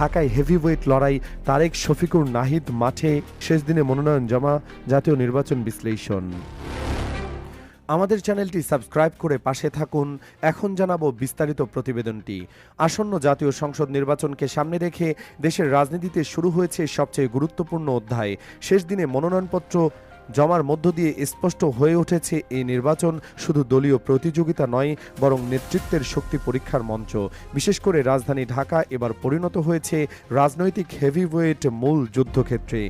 ঢাকায় হেভিওয়েট লড়াই তারেক শফিকুর নাহিদ মাঠে শেষ দিনে মনোনয়ন জমা, জাতীয় নির্বাচন বিশ্লেষণ। আমাদের চ্যানেলটি সাবস্ক্রাইব করে পাশে থাকুন। এখন জানাব বিস্তারিত প্রতিবেদনটি। আসন্ন জাতীয় সংসদ নির্বাচনকে সামনে রেখে দেশের রাজনীতিতে শুরু হয়েছে সবচেয়ে গুরুত্বপূর্ণ অধ্যায়। শেষ দিনে মনোনয়নপত্র জমার মধ্য দিয়ে স্পষ্ট হয়ে উঠেছে এই নির্বাচন শুধু দলীয় প্রতিযোগিতা নয়, বরং নেতৃত্বের শক্তি পরীক্ষার মঞ্চ। বিশেষ করে রাজধানী ঢাকা এবার পরিণত হয়েছে রাজনৈতিক হেভিওয়েট মূল যুদ্ধক্ষেত্রে।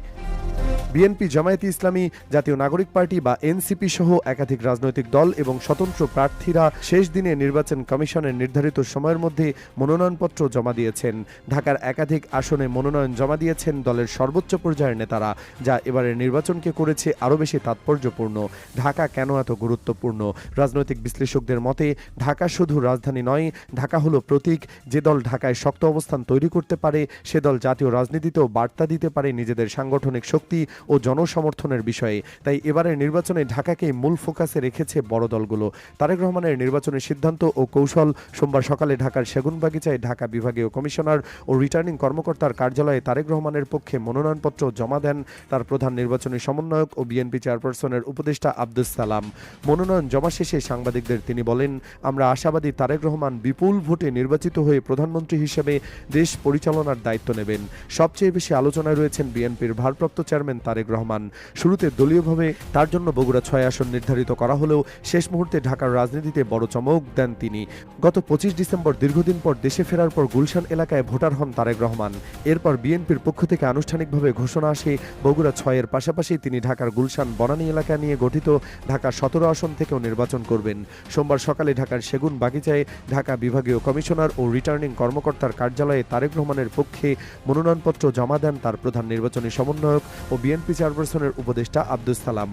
বিএনপি, জামায়াতে ইসলামী, জাতীয় নাগরিক পার্টি বা এনসিপি সহ একাধিক রাজনৈতিক দল এবং স্বতন্ত্র প্রার্থীরা শেষ দিনে নির্বাচন কমিশনের নির্ধারিত সময়ের মধ্যে মনোনয়নপত্র জমা দিয়েছেন। ঢাকার একাধিক আসনে মনোনয়ন জমা দিয়েছেন দলের সর্বোচ্চ পর্যায়ের নেতারা, যা এবারের নির্বাচনকে করেছে আরও বেশি তাৎপর্যপূর্ণ। ঢাকা কেন এত গুরুত্বপূর্ণ? রাজনৈতিক বিশ্লেষকদের মতে, ঢাকা শুধু রাজধানী নয়, ঢাকা হলো প্রতীক। যে দল ঢাকায় শক্ত অবস্থান তৈরি করতে পারে, সে দল জাতীয় রাজনীতিতেও বার্তা দিতে পারে নিজেদের সাংগঠনিক শক্তি ও জনসমর্থনের বিষয়ে। তাই এবারের নির্বাচনে ঢাকাকে মূল ফোকাসে রেখেছে বড় দলগুলো। তারেক রহমানের নির্বাচনের সিদ্ধান্ত ও কৌশল সোমবার সকালে ঢাকার সেগুনবাগিচায় ঢাকা বিভাগীয় কমিশনার ও রিটার্নিং কর্মকর্তার কার্যালয়ে তারেক রহমানের পক্ষে মনোনয়নপত্র জমা দেন তার প্রধান নির্বাচনী সমন্বয়ক ও বিএনপি চেয়ারপারসনের উপদেষ্টা আব্দুস সালাম। মনোনয়ন জমা শেষে সাংবাদিকদের তিনি বলেন, আমরা আশাবাদী তারেক রহমান বিপুল ভোটে নির্বাচিত হয়ে প্রধানমন্ত্রী হিসেবে দেশ পরিচালনার দায়িত্ব নেবেন। সবচেয়ে বেশি আলোচনায় রয়েছেন বিএনপির ভারপ্রাপ্ত চেয়ারম্যান তারেক রহমান। শুরুতে দলীয়ভাবে তার জন্য বগুড়া ছয় আসন নির্ধারিত করা হলেও শেষ মুহূর্তে ঢাকার রাজনীতিতে বড় চমক দেন তিনি। গত পঁচিশ ডিসেম্বর দীর্ঘদিন পর দেশে ফেরার পর গুলশান এলাকায় ভোটার হন তারেক রহমান। এরপর বিএনপির পক্ষ থেকে আনুষ্ঠানিকভাবে ঘোষণা আসে, বগুড়া ছয়ের পাশাপাশি তিনি ঢাকার গুলশান, বনানী এলাকা নিয়ে গঠিত ঢাকা সতেরো আসন থেকেও নির্বাচন করবেন। সোমবার সকালে ঢাকার সেগুন বাগিচায় ঢাকা বিভাগীয় কমিশনার ও রিটার্নিং কর্মকর্তার কার্যালয়ে তারেক রহমানের পক্ষে মনোনয়নপত্র জমা দেন তার প্রধান নির্বাচনী সমন্বয়ক ও বিএনপি চেয়ারপারসনের উপদেষ্টা আব্দুল সালাম।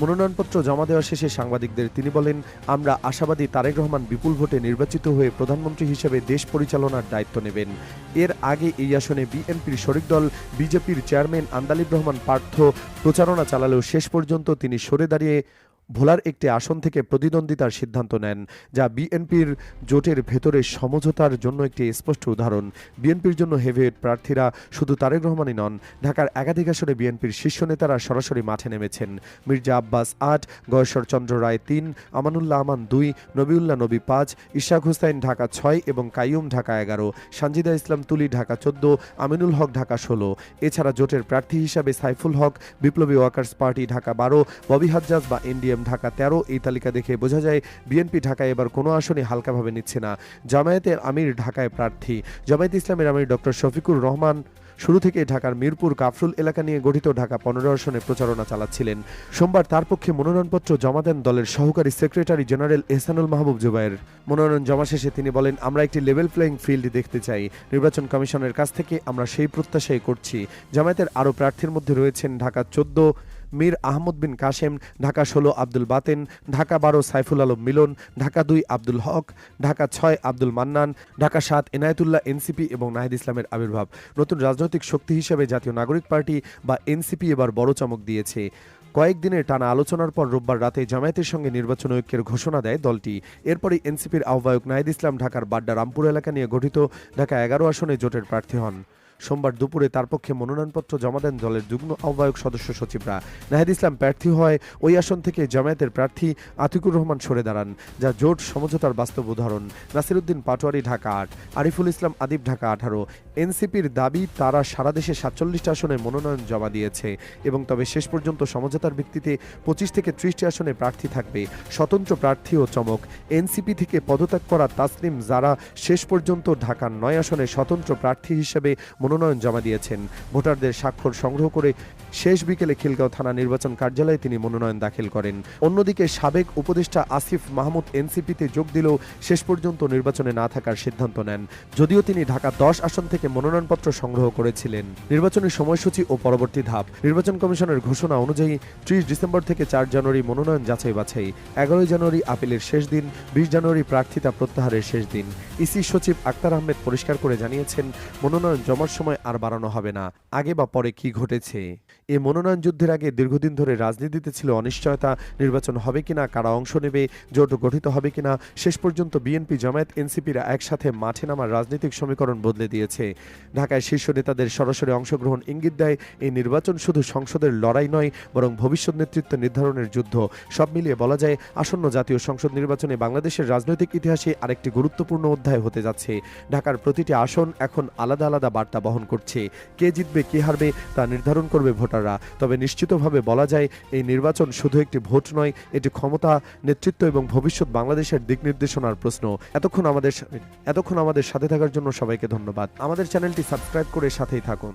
মনোনয়নপত্র জমা দেওয়া শেষে সাংবাদিকদের তিনি বলেন, আমরা আশাবাদী তারেক রহমান বিপুল ভোটে নির্বাচিত হয়ে প্রধানমন্ত্রী হিসেবে দেশ পরিচালনার দায়িত্ব নেবেন। এর আগে এই আসনে বিএনপির শরিক দল, বিজেপির চেয়ারম্যান আন্দালিব রহমান পার্থ প্রচারণা চালালেও শেষ পর্যন্ত তিনি সরে দাঁড়িয়ে ভোলার একটি আসন থেকে প্রতিদ্বন্দ্বিতার সিদ্ধান্ত নেন, যা বিএনপির জোটের ভেতরে সমঝোতার জন্য একটি স্পষ্ট উদাহরণ। বিএনপির জন্য হেভিওয়েট প্রার্থীরা শুধু তারেক রহমানই নন, ঢাকার একাধিক আসনে বিএনপির শীর্ষ নেতারা সরাসরি মাঠে নেমেছেন। মির্জা আব্বাস আট গয়েশ্বর চন্দ্র রায় তিন, আমানুল্লাহ আমান দুই, নবিউল্লাহ নবী পাঁচ, ইশাক হুসাইন ঢাকা ছয় এবং কাইয়ুম ঢাকা এগারো, সানজিদা ইসলাম তুলি ঢাকা চোদ্দ, আমিনুল হক ঢাকা ষোলো। এছাড়া জোটের প্রার্থী হিসাবে সাইফুল হক, বিপ্লবী ওয়ার্কার্স পার্টি ঢাকা বারো, ববি হাজ্জাজ বা এনডিএম ঢাকা তেরো, এই তালিকা দেখে বোঝা যায় বিএনপি ঢাকায় এবার কোনো আসনে হালকাভাবে নিচ্ছে না। জামায়াতের আমির ঢাকায় প্রার্থী। জামায়াত ইসলামের আমির ডক্টর শফিকুর রহমান শুরু থেকে ঢাকার মিরপুর, কাফরুল এলাকা নিয়ে গঠিত ঢাকা পনেরো আসনে প্রচারণা চালাচ্ছিলেন। সোমবার তার পক্ষে মনোনয়নপত্র জমা দেন দলের সহকারী সেক্রেটারি জেনারেল এহসানুল মাহবুব জুবায়ের। মনোনয়ন জমা শেষে তিনি বলেন, আমরা একটি লেভেল প্লেয়িং ফিল্ড দেখতে চাই। নির্বাচন কমিশনের কাছ থেকে আমরা সেই প্রত্যাশাই করছি। জামায়াতের আরও প্রার্থীর মধ্যে রয়েছেন ঢাকা চোদ্দ মীর আহমদ বিন কাশেম ঢাকা ষোলো আব্দুল বাতেন, ঢাকা বারো সাইফুল আলম মিলন, ঢাকা দুই আব্দুল হক, ঢাকা ছয় আব্দুল মান্নান, ঢাকা সাত এনায়েতুল্লাহ এনসিপি এবং নাহিদ ইসলামের আবির্ভাব। নতুন রাজনৈতিক শক্তি হিসেবে জাতীয় নাগরিক পার্টি বা এনসিপি এবার বড় চমক দিয়েছে। কয়েকদিনের টানা আলোচনার পর রোববার রাতে জামায়াতের সঙ্গে নির্বাচন ঐক্যের ঘোষণা দেয় দলটি। এরপরই এনসিপির আহ্বায়ক নাহিদ ইসলাম ঢাকার বাড্ডা রামপুর এলাকা নিয়ে গঠিত ঢাকা এগারো আসনে জোটের প্রার্থী হন। সোমবার দুপুরে তার পক্ষে মনোনয়নপত্র জমা দেন দলের যুগ্ম আহ্বায়ক সদস্য সচিবরা। নাহিদ ইসলাম প্রার্থী হয় ওই আসন থেকে জামায়াতের প্রার্থী আতিকুর রহমান সরে দাঁড়ান, যা জোট সমঝোতার বাস্তব উদাহরণ। নাসিরুদ্দিন পাটোয়ারি, ঢাকা আট, আরিফুল ইসলাম আদিব, ঢাকা আঠারো। এনসিপির দাবি, তারা সারা দেশে সাতচল্লিশটি আসনে মনোনয়ন জমা দিয়েছে এবং তবে শেষ পর্যন্ত সমঝোতার ভিত্তিতে পঁচিশ থেকে ত্রিশটি আসনে প্রার্থী থাকবে। স্বতন্ত্র প্রার্থী ও চমক। এনসিপি থেকে পদত্যাগ করা তাসলিম যারা শেষ পর্যন্ত ঢাকার নয় আসনে স্বতন্ত্র প্রার্থী হিসেবে মনোনয়ন জমা দিয়েছেন। ভোটারদের স্বাক্ষর সংগ্রহ করে শেষ বিকেলে খিলগাঁও থানা নির্বাচন কার্যালয়ে তিনি মনোনয়ন দাখিল করেন। অন্যদিকে সাবেক উপদেষ্টা আসিফ মাহমুদ এনসিপিতে যোগ দিলেও শেষ পর্যন্ত নির্বাচনে না থাকার সিদ্ধান্ত নেন। যদিও তিনি ঢাকা দশ আসন থেকে মনোনয়নপত্র সংগ্রহ করেছিলেন। নির্বাচনের সময়সূচি ও পরবর্তী ধাপ। নির্বাচন কমিশনের ঘোষণা অনুযায়ী ত্রিশ ডিসেম্বর থেকে চার জানুয়ারি মনোনয়ন যাচাই বাছাই, এগারোই জানুয়ারি আপিলের শেষ দিন, বিশ জানুয়ারি প্রার্থিতা প্রত্যাহারের শেষ দিন। ইসি সচিব আক্তার আহমেদ পরিষ্কার করে জানিয়েছেন, মনোনয়ন জমার সময় আর বাড়ানো হবে না, আগে বা পরে কি ঘটেছে? এ মনোনয়ন যুদ্ধের আগে দীর্ঘদিন ধরে রাজনীতিতে ছিল অনিশ্চয়তা, নির্বাচন হবে কিনা, কারা অংশ নেবে, জোট গঠিত হবে কিনা, শেষ পর্যন্ত বিএনপি, জামায়াত, এনসিপিরা একসাথে মাঠে নামার রাজনৈতিক সমীকরণ বদলে দিয়েছে। ঢাকায় শীর্ষ নেতাদের সরাসরি অংশগ্রহণ ইঙ্গিত দেয়, এই নির্বাচন শুধু সংসদের লড়াই নয়, বরং ভবিষ্যৎ নেতৃত্ব নির্ধারণের যুদ্ধ। সব মিলিয়ে বলা যায়, আসন্ন জাতীয় সংসদ নির্বাচনে বাংলাদেশের রাজনৈতিক ইতিহাসে আরেকটি গুরুত্বপূর্ণ অধ্যায় হতে যাচ্ছে। ঢাকার প্রতিটি আসন এখন আলাদা আলাদা বার্তা বহন করছে। কে জিতবে, কে হারবে তা নির্ধারণ করবে ভোটাররা। তবে নিশ্চিতভাবে বলা যায়, এই নির্বাচন শুধু একটি ভোট নয়, এটি ক্ষমতা, নেতৃত্ব এবং ভবিষ্যৎ বাংলাদেশের দিক নির্দেশনার প্রশ্ন। এতক্ষণ আমাদের এতক্ষণ আমাদের সাথে থাকার জন্য সবাইকে ধন্যবাদ। আমাদের চ্যানেলটি সাবস্ক্রাইব করে সাথেই থাকুন।